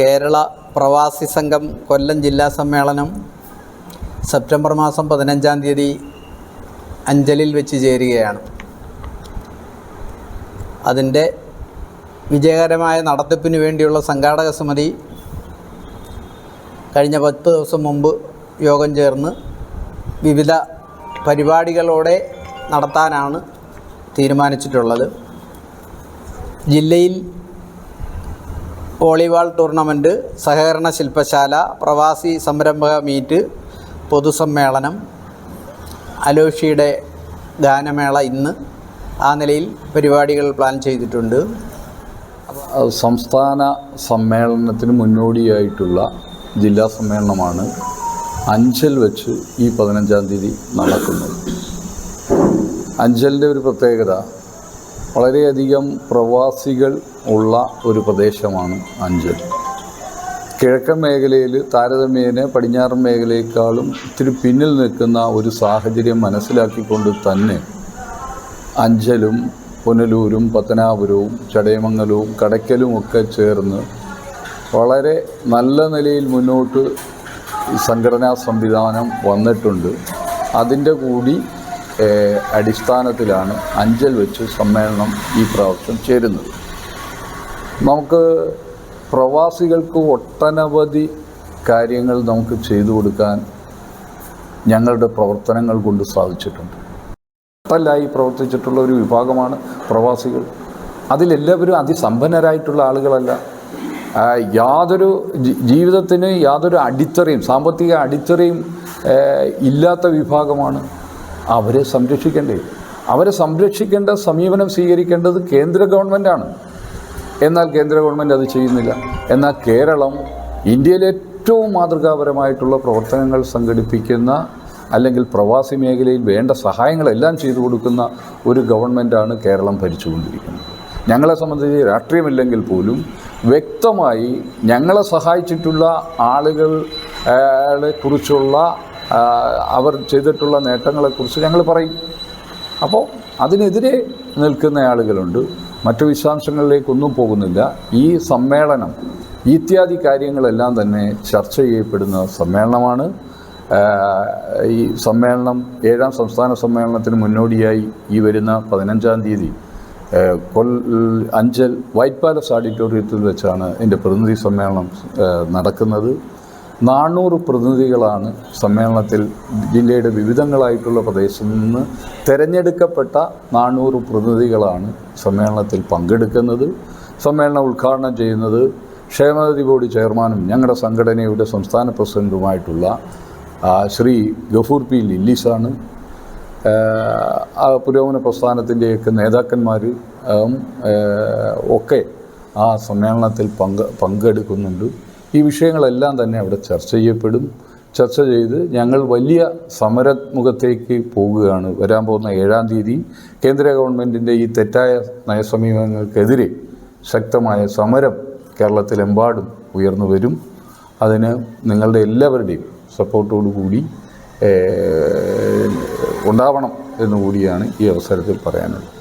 കേരള പ്രവാസി സംഘം കൊല്ലം ജില്ലാ സമ്മേളനം സെപ്റ്റംബർ മാസം പതിനഞ്ചാം തീയതി അഞ്ചലിൽ വെച്ച് ചേരുകയാണ്. അതിന്റെ വിജയകരമായ നടത്തിപ്പിന് വേണ്ടിയുള്ള സംഘാടക സമിതി കഴിഞ്ഞ പത്ത് ദിവസം മുമ്പ് യോഗം ചേർന്ന് വിവിധ പരിപാടികളോടെ നടത്താനാണ് തീരുമാനിച്ചിട്ടുള്ളത്. ജില്ലയിൽ വോളിബോൾ ടൂർണമെന്റ് സഹകരണ ശില്പശാല പ്രവാസി സംരംഭക മീറ്റ് പൊതുസമ്മേളനം അലോഷിയുടെ ഗാനമേള ഇന്ന് ആ നിലയിൽ പരിപാടികൾ പ്ലാൻ ചെയ്തിട്ടുണ്ട്. സംസ്ഥാന സമ്മേളനത്തിന് മുന്നോടിയായിട്ടുള്ള ജില്ലാ സമ്മേളനമാണ് അഞ്ചൽ വെച്ച് ഈ പതിനഞ്ചാം തീയതി നടക്കുന്നത്. അഞ്ചലിന്റെ ഒരു പ്രത്യേകത വളരെയധികം പ്രവാസികൾ ഉള്ള ഒരു പ്രദേശമാണ് അഞ്ചൽ. കിഴക്കൻ മേഖലയിൽ താരതമ്യേന പടിഞ്ഞാറൻ മേഖലയെക്കാളും ഇത്തിരി പിന്നിൽ നിൽക്കുന്ന ഒരു സാഹചര്യം മനസ്സിലാക്കിക്കൊണ്ട് തന്നെ അഞ്ചലും പുനലൂരും പത്തനാപുരവും ചടയമംഗലവും കടയ്ക്കലും ഒക്കെ ചേർന്ന് വളരെ നല്ല നിലയിൽ മുന്നോട്ട് സംഘടനാ സംവിധാനം വന്നിട്ടുണ്ട്. അതിന്റെ കൂടി അടിസ്ഥാനത്തിലാണ് അഞ്ചൽ വെച്ച് സമ്മേളനം ഈ പ്രാവശ്യം ചേരുന്നത്. നമുക്ക് പ്രവാസികൾക്ക് ഒട്ടനവധി കാര്യങ്ങൾ നമുക്ക് ചെയ്തു കൊടുക്കാൻ ഞങ്ങളുടെ പ്രവർത്തനങ്ങൾ കൊണ്ട് സാധിച്ചിട്ടുണ്ട്. നട്ടലായി പ്രവർത്തിച്ചിട്ടുള്ള ഒരു വിഭാഗമാണ് പ്രവാസികൾ. അതിലെല്ലാവരും അതിസമ്പന്നരായിട്ടുള്ള ആളുകളല്ല. യാതൊരു ജീവിതത്തിന് യാതൊരു അടിത്തറയും സാമ്പത്തിക അടിത്തറയും ഇല്ലാത്ത വിഭാഗമാണ് അവരെ സംരക്ഷിക്കേണ്ടേ? അവരെ സംരക്ഷിക്കേണ്ട സമീപനം സ്വീകരിക്കേണ്ടത് കേന്ദ്ര ഗവൺമെന്റാണ് എന്നാൽ കേന്ദ്ര ഗവൺമെന്റ് അത് ചെയ്യുന്നില്ല. എന്നാൽ കേരളം ഇന്ത്യയിലെ ഏറ്റവും മാതൃകാപരമായിട്ടുള്ള പ്രവർത്തനങ്ങൾ സംഘടിപ്പിക്കുന്ന അല്ലെങ്കിൽ പ്രവാസി മേഖലയിൽ വേണ്ട സഹായങ്ങളെല്ലാം ചെയ്തു കൊടുക്കുന്ന ഒരു ഗവൺമെന്റാണ് കേരളം ഭരിച്ചുകൊണ്ടിരിക്കുന്നത്. ഞങ്ങളെ സംബന്ധിച്ച് രാഷ്ട്രീയമില്ലെങ്കിൽ പോലും വ്യക്തമായി ഞങ്ങളെ സഹായിച്ചിട്ടുള്ള ആളുകളെ കുറിച്ചുള്ള അവർ ചെയ്തിട്ടുള്ള നേട്ടങ്ങളെക്കുറിച്ച് ഞങ്ങൾ പറയും. അപ്പോൾ അതിനെതിരെ നിൽക്കുന്ന ആളുകളുണ്ട്. മറ്റു വിശദാംശങ്ങളിലേക്കൊന്നും പോകുന്നില്ല. ഈ സമ്മേളനം ഇത്യാദി കാര്യങ്ങളെല്ലാം തന്നെ ചർച്ച ചെയ്യപ്പെടുന്ന സമ്മേളനമാണ്. ഈ സമ്മേളനം ഏഴാം സംസ്ഥാന സമ്മേളനത്തിന് മുന്നോടിയായി ഈ വരുന്ന പതിനഞ്ചാം തീയതി കൊൽ അഞ്ചൽ വൈറ്റ് പാലസ് ഓഡിറ്റോറിയത്തിൽ വെച്ചാണ് എന്റെ പ്രതിനിധി സമ്മേളനം നടക്കുന്നത്. നാനൂറ് പ്രതിനിധികളാണ് സമ്മേളനത്തിൽ ജില്ലയുടെ വിവിധങ്ങളായിട്ടുള്ള പ്രദേശത്തു നിന്ന് തിരഞ്ഞെടുക്കപ്പെട്ട നാനൂറ് പ്രതിനിധികളാണ് സമ്മേളനത്തിൽ പങ്കെടുക്കുന്നത്. സമ്മേളനം ഉദ്ഘാടനം ചെയ്യുന്നത് ക്ഷേമനിധി ബോർഡ് ചെയർമാനും ഞങ്ങളുടെ സംഘടനയുടെ സംസ്ഥാന പ്രസിഡന്റുമായിട്ടുള്ള ശ്രീ ഗഫൂർ പി ലില്ലീസാണ്. പുരോഗമന പ്രസ്ഥാനത്തിന്റെയൊക്കെ നേതാക്കന്മാർ ഒക്കെ ആ സമ്മേളനത്തിൽ പങ്ക് പങ്കെടുക്കുന്നുണ്ട്. ഈ വിഷയങ്ങളെല്ലാം തന്നെ അവിടെ ചർച്ച ചെയ്യപ്പെടും. ചർച്ച ചെയ്ത് ഞങ്ങൾ വലിയ സമരമുഖത്തേക്ക് പോവുകയാണ് വരാൻ പോകുന്ന ഏഴാം തീയതി കേന്ദ്ര ഗവൺമെന്റിന്റെ ഈ തെറ്റായ നയസമീപനങ്ങൾക്കെതിരെ ശക്തമായ സമരം കേരളത്തിലെമ്പാടും ഉയർന്നു വരും. അതിന് നിങ്ങളുടെ എല്ലാവരുടെയും സപ്പോർട്ടോടു കൂടി ഉണ്ടാവണം എന്നുകൂടിയാണ് ഈ അവസരത്തിൽ പറയാനുള്ളത്.